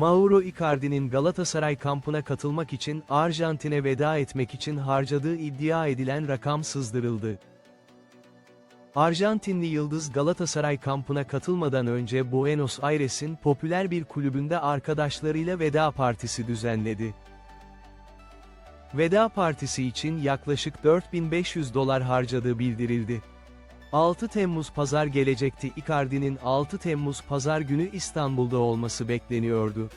Mauro Icardi'nin Galatasaray kampına katılmak için Arjantin'e veda etmek için harcadığı iddia edilen rakam sızdırıldı. Arjantinli yıldız Galatasaray kampına katılmadan önce Buenos Aires'in popüler bir kulübünde arkadaşlarıyla veda partisi düzenledi. Veda partisi için yaklaşık 4500 dolar harcadığı bildirildi. 6 Temmuz pazar gelecekti Icardi'nin 6 Temmuz pazar günü İstanbul'da olması bekleniyordu.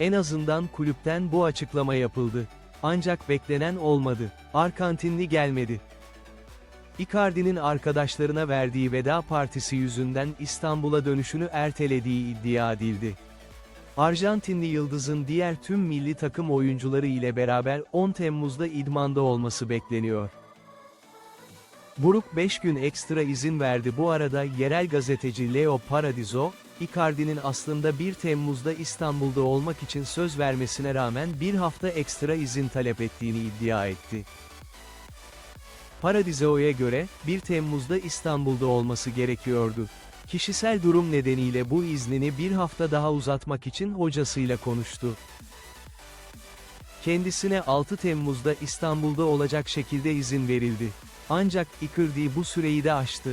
En azından kulüpten bu açıklama yapıldı. Ancak beklenen olmadı. Arjantinli gelmedi. Icardi'nin arkadaşlarına verdiği veda partisi yüzünden İstanbul'a dönüşünü ertelediği iddia edildi. Arjantinli yıldızın diğer tüm milli takım oyuncuları ile beraber 10 Temmuz'da idmanda olması bekleniyor. Buruk 5 gün ekstra izin verdi bu arada yerel gazeteci Leo Paradiso, Icardi'nin aslında 1 Temmuz'da İstanbul'da olmak için söz vermesine rağmen bir hafta ekstra izin talep ettiğini iddia etti. Paradiso'ya göre, 1 Temmuz'da İstanbul'da olması gerekiyordu. Kişisel durum nedeniyle bu iznini bir hafta daha uzatmak için hocasıyla konuştu. Kendisine 6 Temmuz'da İstanbul'da olacak şekilde izin verildi. Ancak Icardi bu süreyi de aştı.